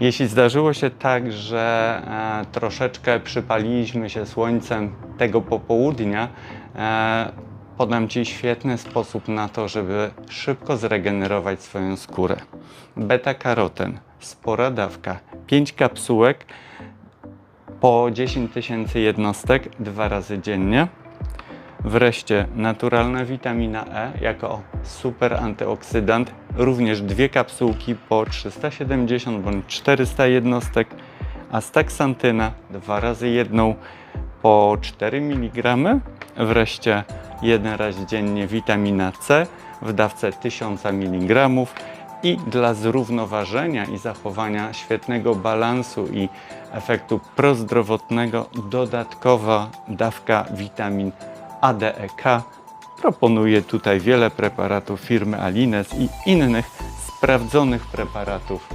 Jeśli zdarzyło się tak, że e, troszeczkę przypaliliśmy się słońcem tego popołudnia, e, podam Ci świetny sposób na to, żeby szybko zregenerować swoją skórę. Beta-karoten, spora dawka, 5 kapsułek po 10 tysięcy jednostek dwa razy dziennie. Wreszcie naturalna witamina E jako super antyoksydant, również dwie kapsułki po 370 bądź 400 jednostek, astaksantyna dwa razy jedną po 4 mg. Wreszcie jeden raz dziennie witamina C w dawce 1000 mg i dla zrównoważenia i zachowania świetnego balansu i efektu prozdrowotnego dodatkowa dawka witamin ADEK. Proponuję tutaj wiele preparatów firmy Alines i innych sprawdzonych preparatów